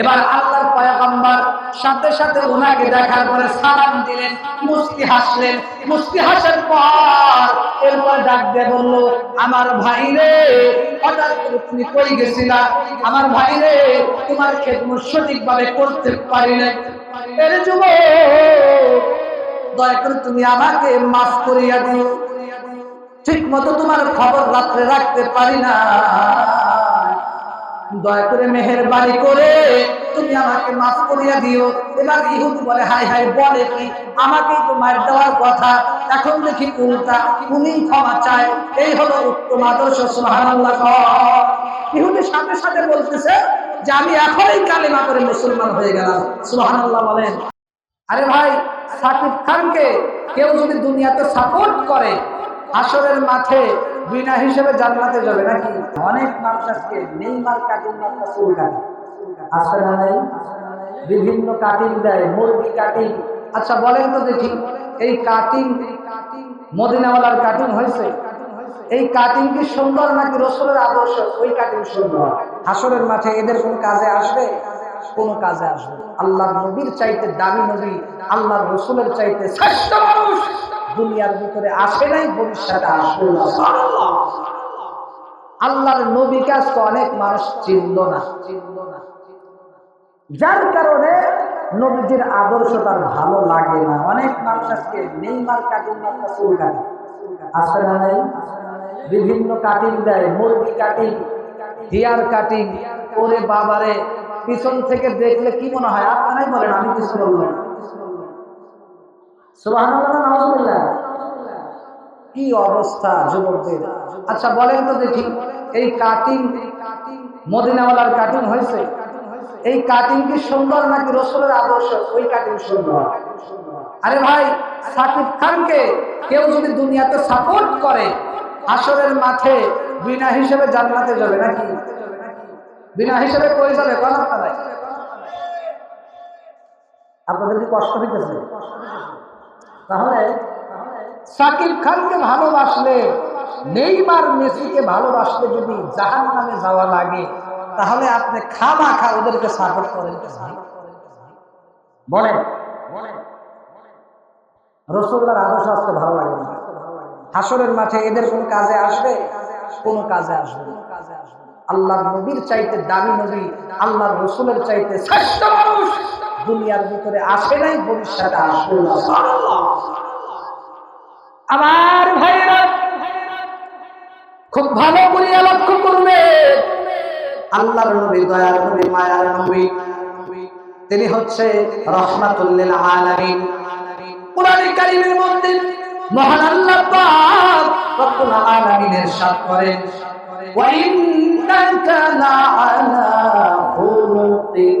এবার আল্লাহর পয়গম্বর সাথে সাথে ওনাকে দেখার পরে সালাম দিলেন, মুস্কি হাসলেন। মুস্কি হাসার পর এরপর ডাক দিয়ে বলল, আমার ভাই রে, হঠাৎ করে তুমি কই গেছিলা? আমার ভাই রে, তোমার খেদমত সঠিকভাবে করতে পারি না এর যুব দয়া করে তুমি আমাকে মাফ করিয়া দিও। ঠিক মতো তোমার খবর রাত্রে রাখতে পারি না। দয়া করে মেহেরবানি করে তুমি আমাকে মাফ করিয়া দিও। এবার ইহুদ বলে হাই হাই বলে কি? আমাকে তো মার দেওয়ার কথা। এখন দেখি উল্টা। উনি ক্ষমা চায়। এই হলো উত্তম আদর্শ, সুবহানাল্লাহ। ইহুদি সাথে সাথে বলতেছে যে, আমি এখনই কালিমা করে মুসলমান হয়ে গেলাম। সুবহানাল্লাহ বলেন। আরে ভাই, সাকিব খানকে কেউ যদি দুনিয়াতে সাপোর্ট করে আসরের মাঠে বিনা হিসেবে জান্নাতে যাবে নাকি? অনেক মানুষ আজকে নেইমার কাটিং একটা চুল কাটে। আসে না নাই? বিভিন্ন কাটিং দেয়, মুরগি কাটিং। আচ্ছা বলেন তো দেখি, এই কাটিং মদিনাওয়ালার কাটিং হয়েছে? এই কাটিং কি সুন্দর নাকি রসুলের আদর্শ? ওই কাটিং সুন্দর। হাসরের মাঠে এদের কোন কাজে আসবে? কোন কাজে আসবে আল্লাহ নবীর চাইতে দামি নবী আল্লাহ রসুলের চাইতে শ্রেষ্ঠ মানুষ। দুনিয়ার ভিতরে আসে নাই, ভবিষ্যতে আসবে না। আল্লাহর নবী কাজ তো অনেক মানুষ চিনল না। চিনল না যার কারণে নবীজির আদর্শ তার ভালো লাগে না। অনেক মানুষ আজকে নেইমার কাটিং একটা চুল কাটে। আসে না নাই? বিভিন্ন কাটিং দেয়, মুরগি কাটিং, হেয়ার কাটিং। ওরে বাবারে, পিছন থেকে দেখলে কি মনে হয়? আপনারাই বলেন, আমি কিছু বলব না। কি অবস্থা যুবকদের? আচ্ছা বলেন তো দেখি, এই কাটিং মদিনাওয়ালার কাটিং হয়েছে? এই কাটিং কি সুন্দর নাকি রসুলের আদর্শ? ওই কাটিং সুন্দর। আরে ভাই, সাকিব খানকে কেউ যদি দুনিয়াতে সাপোর্ট করে আসরের মাঠে বিনা হিসেবে জান্নাতে যাবে নাকি? বিনা হিসেবে কই যাবে? কোন আপনাদের কি কষ্ট হইতেছে? তাহলে সাকিব খানকে ভালোবাসলে, নেইমার মেসিকে ভালোবাসলে যদি জাহান নামে যাওয়া লাগে, তাহলে আপনি খামা খা ওদেরকে সাপোর্ট করেন। বলেন। রসুল্লার আদর্শ আজকে ভালো লাগে না। হাসরের মাঠে এদের কোন কাজে আসবে? কোন কাজে আসবে। আল্লাহ নবীর চাইতে দামি নবী আল্লাহ রসুলের চাইতে শ্রেষ্ঠ মানুষ দুনিয়ার ভিতরে আসে নাই, ভবিষ্যতে আসবে না। আমার ভাইরা খুব ভালো করিয়া লক্ষ্য করবে। আল্লাহর নবী, দয়ার নবী, মায়ার নবী, তিনি হচ্ছে রহমাতুল্লিল আলামিন। কোরআন কারীমের মধ্যে মহান আল্লাহ পাক রব্বুল আলামিনের সাথ করেন, ওয়া ইন্নাকা লাআলা খুলুকিন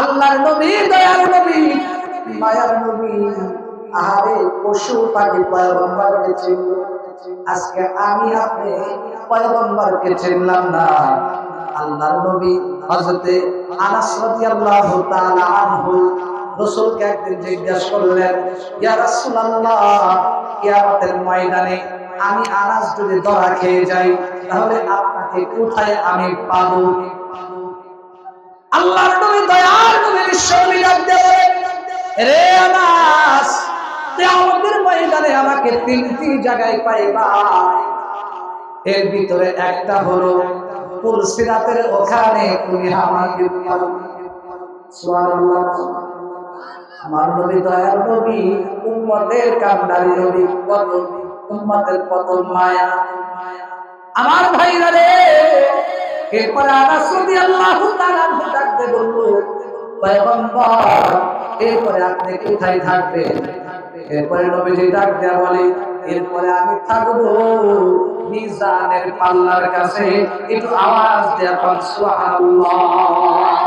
আল্লাহর নবী দয়ার নবী, মায়ার নবী আরে পশু পাখি, পয়গম্বরকে চিনল আজকে আমি আপনি পয়গম্বরকে চিনলাম না। আল্লাহর নবী হযরতে আনাস রাদিয়াল্লাহু তাআলা আনহু রাসূলকে একদিন জিজ্ঞাসা করলেন, ইয়া রাসূলুল্লাহ, কিয়ামতের ময়দানে আমি আনাস যদি ধরা খেয়ে যাই, তাহলে আপনাকে কোথায় আমি পাবো? আল্লাহর নবী দয়ার নবী বিশ্বনবী ডাক দিয়ে বলেন, রে আনাস, কিয়ামতের ময়দানে আমাকে তিনটি জায়গায় পাইবা এর ভিতরে একটা হলো পুলসিরাতের ওখানে তুমি আমাকে আমার নবী দয়ার নবী, উম্মতের কান্ডারি নবী কত উম্মতের কত মায়া। আমার ভাইরা রে, এরপরে আনাস রাদিয়াল্লাহু তাআলা ডাকতে বলল, পয়গম্বর এরপরে আপনি কোথায় থাকবেন? এরপরে নবীজি ডাক দেয়া বলে, এরপরে আমি থাকব মিজানের পাল্লার কাছে। একটু আওয়াজ দেওয়া সুবহানাল্লাহ।